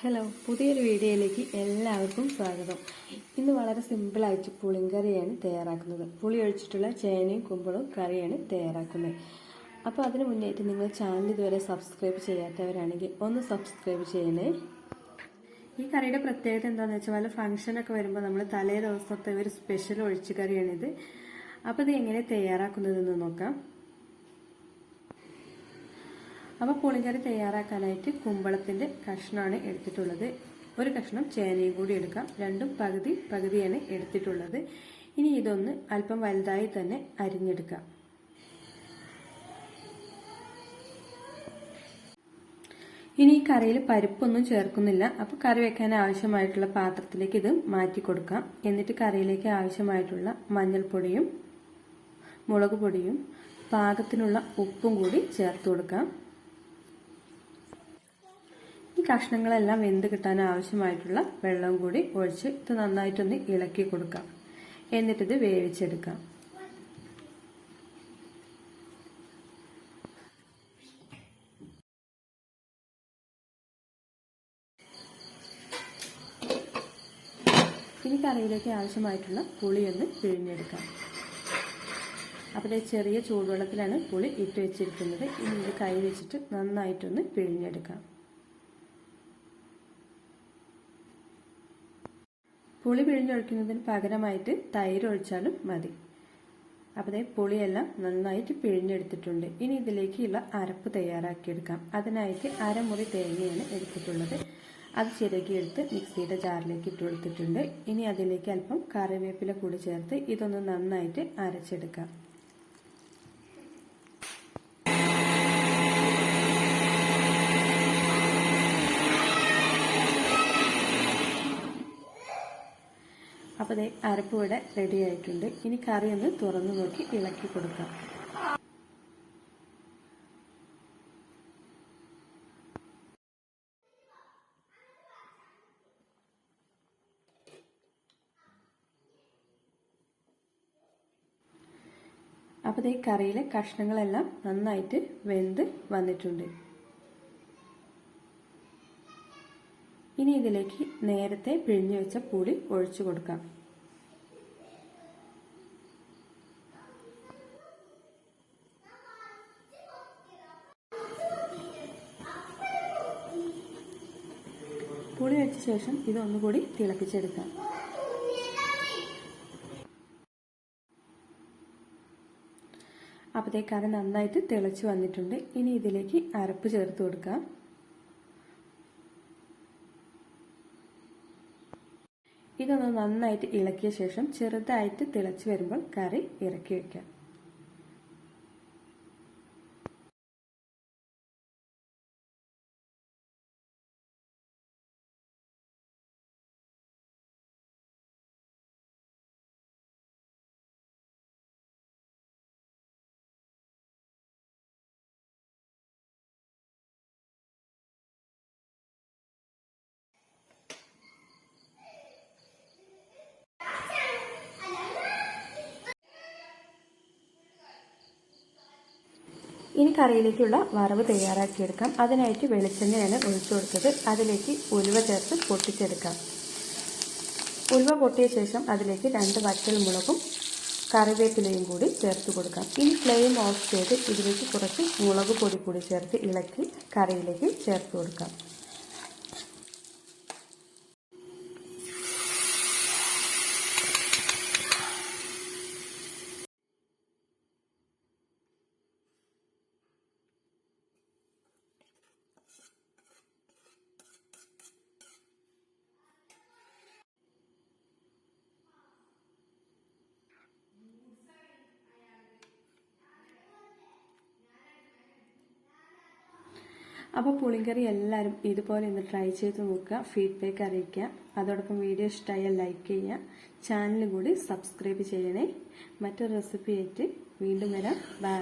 Hello പുതിയൊരു വീഡിയോയിലേക്ക് എല്ലാവർക്കും സ്വാഗതം. ഇന്ന് വളരെ സിമ്പിളായിട്ട് പുളിങ്കറിയാണ് തയ്യാറാക്കുന്നത്. പുളി ഒഴിച്ചിട്ടുള്ള ചേനയും കുമ്പളവും കറിയാണ് തയ്യാറാക്കുന്നത്. അപ്പോൾ അതിന് മുന്നേറ്റ് നിങ്ങൾ ചാനൽ ഇതുവരെ സബ്സ്ക്രൈബ് ചെയ്യാത്തവരാണെങ്കിൽ ഒന്ന് സബ്സ്ക്രൈബ് ചെയ്യണേ. ഈ കറിയുടെ പ്രത്യേകത എന്താണെന്ന് വെച്ചാൽ വല്ല ഫംഗ്ഷനൊക്കെ വരുമ്പോൾ നമ്മൾ തലേ ദിവസത്തെ ഒരു സ്പെഷ്യൽ ഒഴിച്ചു കറിയാണിത്. അപ്പോൾ ഇത് എങ്ങനെ തയ്യാറാക്കുന്നതെന്ന് നോക്കാം. അപ്പോൾ പുളിങ്കറി തയ്യാറാക്കാനായിട്ട് കുമ്പളത്തിന്റെ കഷ്ണമാണ് എടുത്തിട്ടുള്ളത്. ഒരു കഷ്ണം ചേനയും കൂടി എടുക്കാം. രണ്ടും പകുതി പകുതിയാണ് എടുത്തിട്ടുള്ളത്. ഇനി ഇതൊന്ന് അല്പം വലുതായി തന്നെ അരിഞ്ഞെടുക്കാം. ഇനി ഈ കറിയിൽ പരിപ്പൊന്നും ചേർക്കുന്നില്ല. അപ്പോൾ കറി വെക്കാൻ ആവശ്യമായിട്ടുള്ള പാത്രത്തിലേക്ക് ഇത് മാറ്റി കൊടുക്കാം. എന്നിട്ട് കറിയിലേക്ക് ആവശ്യമായിട്ടുള്ള മഞ്ഞൾപ്പൊടിയും മുളക് പൊടിയും പാകത്തിനുള്ള ഉപ്പും കൂടി ചേർത്ത് കൊടുക്കാം. ഈ കഷ്ണങ്ങളെല്ലാം വെന്ത് കിട്ടാൻ ആവശ്യമായിട്ടുള്ള വെള്ളം കൂടി ഒഴിച്ച് ഇത് നന്നായിട്ടൊന്ന് ഇളക്കി കൊടുക്കാം. എന്നിട്ടിത് വേവിച്ചെടുക്കാം. ഇനി കറിയിലേക്ക് ആവശ്യമായിട്ടുള്ള പുളി ഒന്ന് പിഴിഞ്ഞെടുക്കാം. അപ്പോൾ ചെറിയ ചൂടുവെള്ളത്തിലാണ് പുളി ഇട്ട് വെച്ചിരിക്കുന്നത്. ഇനി ഇത് കൈ വെച്ചിട്ട് നന്നായിട്ടൊന്ന് പിഴിഞ്ഞെടുക്കാം. പുളി പിഴിഞ്ഞൊഴിക്കുന്നതിന് പകരമായിട്ട് തൈര് ഒഴിച്ചാലും മതി. അപ്പോൾ പുളിയെല്ലാം നന്നായിട്ട് പിഴിഞ്ഞെടുത്തിട്ടുണ്ട്. ഇനി ഇതിലേക്കുള്ള അരപ്പ് തയ്യാറാക്കിയെടുക്കാം. അതിനായിട്ട് അരമുറി തേങ്ങയാണ് എടുത്തിട്ടുള്ളത്. അത് ചിരകിയെടുത്ത് മിക്സിയുടെ ജാറിലേക്ക് ഇട്ട് കൊടുത്തിട്ടുണ്ട്. ഇനി അതിലേക്ക് അല്പം കറിവേപ്പില കൂടി ചേർത്ത് ഇതൊന്ന് നന്നായിട്ട് അരച്ചെടുക്കാം. അപ്പോൾ ദേ അരപ്പ് ഇവിടെ റെഡി ആയിട്ടുണ്ട്. ഇനി കറി ഒന്ന് തുറന്നു നോക്കി ഇളക്കി കൊടുക്കാം. അപ്പോൾ ഈ കറിയിലെ കഷ്ണങ്ങളെല്ലാം നന്നായിട്ട് വെന്ത് വന്നിട്ടുണ്ട്. ഇനി ഇതിലേക്ക് നേരത്തെ പിഴിഞ്ഞു വെച്ച പുളി ഒഴിച്ചു കൊടുക്കാം. പുളി വെച്ച ശേഷം ഇത് ഇതൊന്നുകൂടി തിളപ്പിച്ചെടുക്കാം. അപ്പോഴത്തേക്ക് കറി നന്നായിട്ട് തിളച്ചു വന്നിട്ടുണ്ട്. ഇനി ഇതിലേക്ക് അരപ്പ് ചേർത്ത് കൊടുക്കാം. ഇതൊന്ന് നന്നായിട്ട് ഇളക്കിയ ശേഷം ചെറുതായിട്ട് തിളച്ച് വരുമ്പോൾ കറി ഇറക്കി വയ്ക്കാം ഇനി കറിയിലേക്കുള്ള വറവ് തയ്യാറാക്കിയെടുക്കാം. അതിനായിട്ട് വെളിച്ചെണ്ണയാണ് ഒഴിച്ചു കൊടുത്തത്. അതിലേക്ക് ഉലുവ ചേർത്ത് പൊട്ടിച്ചെടുക്കാം. ഉലുവ പൊട്ടിയ ശേഷം അതിലേക്ക് രണ്ട് വറ്റൽ മുളകും കറിവേപ്പിലയും കൂടി ചേർത്ത് കൊടുക്കാം. ഇനി ഫ്ലെയിം ഓഫ് ചെയ്ത് ഇതിലേക്ക് കുറച്ച് മുളക് പൊടി കൂടി ചേർത്ത് ഇളക്കി കറിയിലേക്ക് ചേർത്ത് കൊടുക്കാം. അപ്പോൾ പുളിങ്കറി എല്ലാവരും ഇതുപോലെ ഒന്ന് ട്രൈ ചെയ്ത് നോക്കുക ഫീഡ്ബാക്ക് അറിയിക്കുക. അതോടൊപ്പം വീഡിയോ ഇഷ്ടമായാൽ ലൈക്ക് ചെയ്യുക. ചാനൽ കൂടി സബ്സ്ക്രൈബ് ചെയ്യണേ. മറ്റൊരു റെസിപ്പി ആയിട്ട് വീണ്ടും വരാം. ബൈ